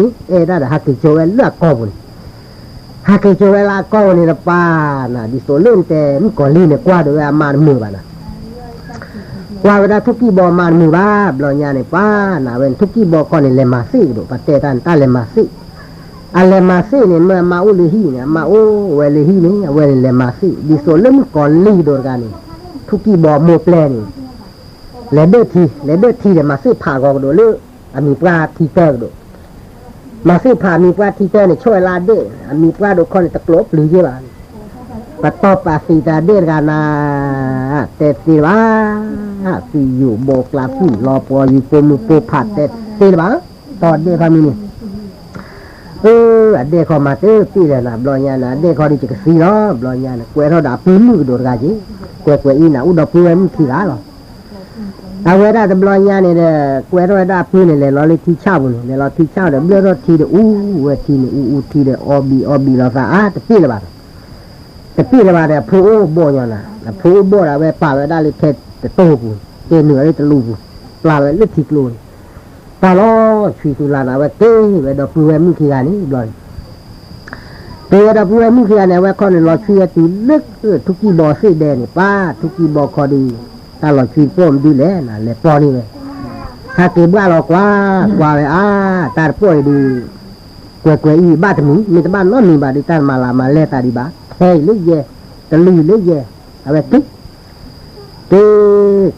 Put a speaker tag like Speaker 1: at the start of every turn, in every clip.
Speaker 1: นี่เอเว
Speaker 2: ดาเนี่ยฮักกิโจเวเลือกกอบุนฮักกิโจเวลากอนี่นะป้าน่ะดิโซเล่นแต่มกอลีเนี่ยกว่าด้วยอามามือบ้านะว่าเวลาทุกกี้บอมันมือบ้าบลอยาในป้านาเวนทุกกี้บอก่อนในเลมาซี่ดูปะเตตันตาเลมาซี่อันเลมาซี่เนี่ยเมื่อมาอุลิฮีเนี่ยมาโอเวลิฮีเนี่ยเวลเลมาซี่ดิโซเลมก่อนลีโดกันนี่ ทุกี้บ่อหมดแรงแลเบอร์ทีแลเบอร์ทีจะมาซื้อผ่ากองโดหรืออันมีปลาทีเตอร์โดมาซื้อผ่ามีปลาทีเตอร์เนี่ยช่วยลาเด้อันมีปลาดูคอนตะกลบหรือยี่บานปตอปาสีตาเด้กันนะเตสีว่าสีอยู่โบกลาสีรอปออยู่ปมุปูผัดเตสีหรือเปล่าตอนเดพามีนี่เออเด้เขามาเตอร์ตีเลยนะบลอยานะเด้เขาดีจะกสีเนาะบลอยานะกวยเราด่าปืนมือโดนกาจี ကွယ်ကွယ်ဤနာဥဒဖူဝဲမှုထိတာတော့အဝဲတာတဘလညာနေတဲ့ကွယ်တော့တာဖူးနေလေလော်လေးထိချဘူးလို့လေလော်ထိချတယ်ပြောတော့ထိတယ်ဦးဝဲထိနေဦးဦးထိတယ်အော်ဘီအော်ဘီလော်စာအာတပြည့်လာပါတပြည့်လာပါတယ်ဖိုးပေါ်ရလားဖိုးပေါ်တာပဲပါပဲတာလေးထက်တော့ဘူးတင်းနေရတလူဘူးပလာပဲလက်ထိကလို့ပါလို့ချီသူလာတာပဲတင်းပဲတော့ပူဝဲမှုထိတာနေတော့ แลนะเลยปอนี่เวถ้าเก็บบ้าเรากว่ากว่าเวอ่าตาป่วยดีกวยกวยอีบ้าตมีมีแต่บ้านนอนมีบ้าดิตานมาลามาเลตาดีบ้า hey lu ye te lu lu ye awe tu te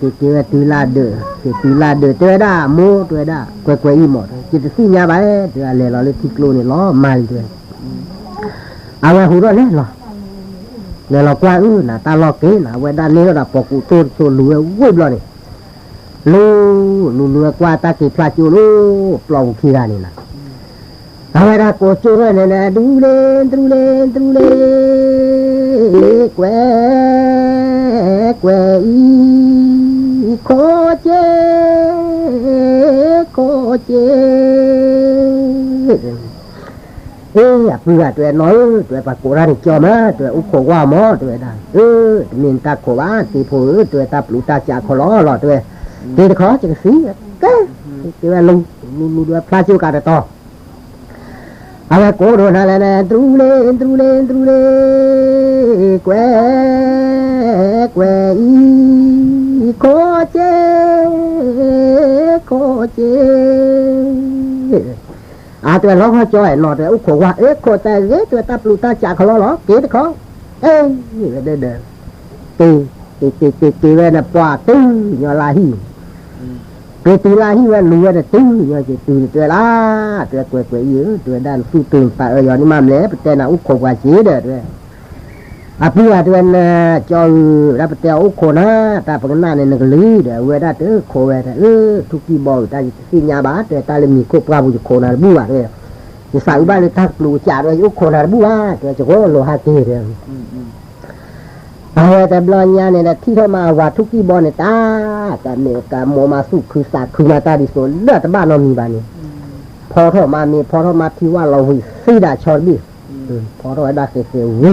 Speaker 2: te te we tu la de te tu la de te da mo te da kwe kwe i mo te te si nya ba te le lo le ti klo ni lo mal te awe hu ro le lo le lo kwa u na ta lo ke na we da le da po ku to so lu we blo ni lu lu lu kwa ta ke pla chu lu plo ki ga ni na เอาไว้ละโกจูเนี่ยนะดูเลนดู เลนดูเลแกวแกวอีโคเจโคเจเอ้ยเพื่อตัวน้อยตัวปากกูรานี่จอมาตัวอุโคว่าหมอตัวได้เออมินตาโคว่าตีผูตัวตาปลูตาจากขอล้อหลอตัวตีขอจังสีก็ตัวลุงลุงลุงพระจิวกาตต่อ Ave coro na la na trule trule trule que que i ် ตัวล้อเขาจ่อยหลอดแต่อุขว่าเอ๊ะโคแต่เอ๊ะตัวตาปลูตาจากเขาล้อหรอเกตเขาเอ้ยนี่ก็ได้เดินตีตีตีตีตีเว้นะปวาตึ้งยอลาฮีเกตีลาฮีเว้รู้เว้นะตึ้งยอเกตีตัวละตัวกวยกวยเยอะตัวด้านสู้ตื่นไปเออยอนี่มาแล้วแต่น่ะอุขว่าเสียเด้อ lý để về ra tới khổ về ta ư thu kỳ bò ta khi nhà bá để ta lên mi khổ qua buổi khổ nào bua rồi thì sao ba lên thằng lù chả rồi úc khổ nào bua thì chỉ có lò hai kì rồi เอาแต่บลอนยาเนี่ยที่เขามาว่าทุกที่บอลเนี่ยตาแต่เนี่ยกาโมมาสุคือสาคือมาตาดิโซเลือดบ้านเรามีบ้านนี้พอเท่ามามีพอเท่ามาที่ว่าเราหุยซีดาชอร์บีพอเท่าได้เสียวิ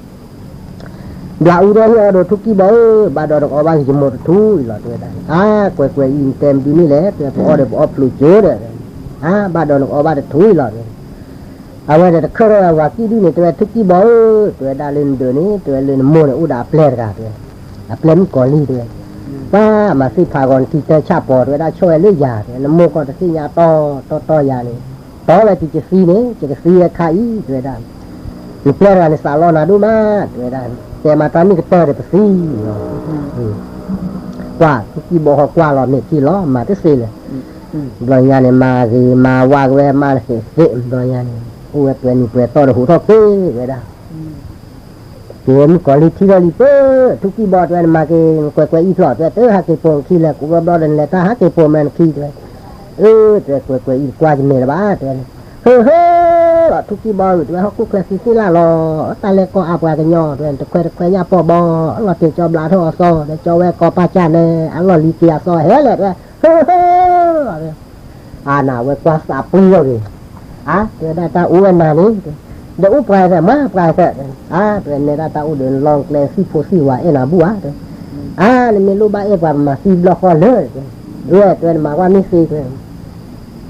Speaker 2: โอไว้ได้ แต่ทุกที่บอบ้านดอนก็ว่าจะบีดมอยหรอเด้อ่ากวยกวยอีเต็มอยู่นี่แหละตรงนี้อ้อเดี๋ยวพลุจูเดี๋ยวบ้านบอกอ้อมอยที่เนี่ยบ้านบ้านดอนเบาเห็นร้อยหรอเด้ Dia ke we oh we le su me san me ni ta thu ne do amor thu. Bla uro ni do thu ki ba ba do ko ba ji mor thu la tu da. Ah kwe kwe in tem di ni le tu po de po plu jo de. Ah ba do ko ba de thu la ni. Awa de ko ra wa ki di ni tu thu ki ba tu da len do ni tu len mo ne u da ple ka tu. A ple mi ko li tu. ว่ามาสิพากรที่จะชาปอดเวลาช่วยเลือยาเนี่ยน้ำมูกก็จะสิยาต่อต่อต่อยานี่ต่ออะไรที่จะซีเนี่ยจะซีขายด้วยด้านอยู่เพื่ออะไรสาลอนาดูมาด้วยด้านแต่มาตอนนี้ก็เปิดไปซีกว่าทุกที่บอกกว่าเราเนี่ยที่ล้อมาที่ซีเลยบริยาเนี่ยมาสิมาว่าแวมาเสียเสียบริยาเนี่ยอู้เพื่อนนี่เพื่อนต่อหูทอเป้ด้วยด้าน Tuan kali tira li pe tu ki bot wan ma ke ko ko i flot te ha ke pon ki la ku ba do den le ta ha ke pon man ki te e te ko ko i kwa ji me la ba te he he tu ki ba tu ha ku ka si si la lo ta le ko a pa ke nyo te te ko ko ya po bo lo te cho bla tho so te cho we ko pa cha ne a lo li ki a so he le te he he a na we kwa sa pu yo ni a te da ta u na ni เดี๋ยวอุปลายแต่มาปลายแต่อ่าเป็นในราตาอุเดินลองแกลซีโฟซีว่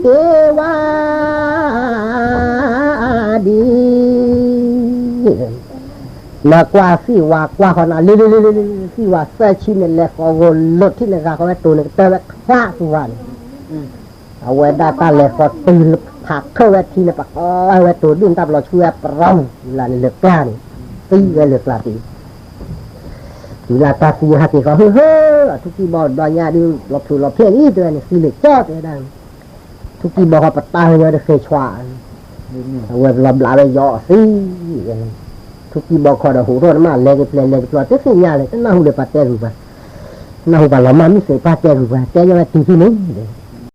Speaker 2: เทวาดีมากว่าสี่ว่ากว่าคนอะเรื่อลิสี่ว่าเสชินเล็กเอาลดที่เล็กเขาไม่ตัวนึงแต่ว่าฆ่าสุวรรณเอาไว้ได้ตาเลยกก็ตื่นผักเข้าเวทีนะปะเอาไว้ตัวดิ้นตามเราช่วยปร้องลานเลือกกล้านตีไว้เลือกลาตีทีลาตาสีหักเขาเฮ้อทุกที่บอดบอยาดูหลบถูหลบเพี้ยนี่ตัวนี่สีเหลือกเจ้าตัวดัง ทุกทีบอกว่าปัตตาเยอะได้เคยชวานเว้หลำลาไปย่อสิทุกทีบอกขอดหูรถมาเล็กเปลี่ยนเล็กตัวเจ๊สิยาเลยน่าหูเดือดปัตเตรูปะน่าหูปะเรามาไม่เสียปัตเตรูปะแต่ยังไงตีที่นี่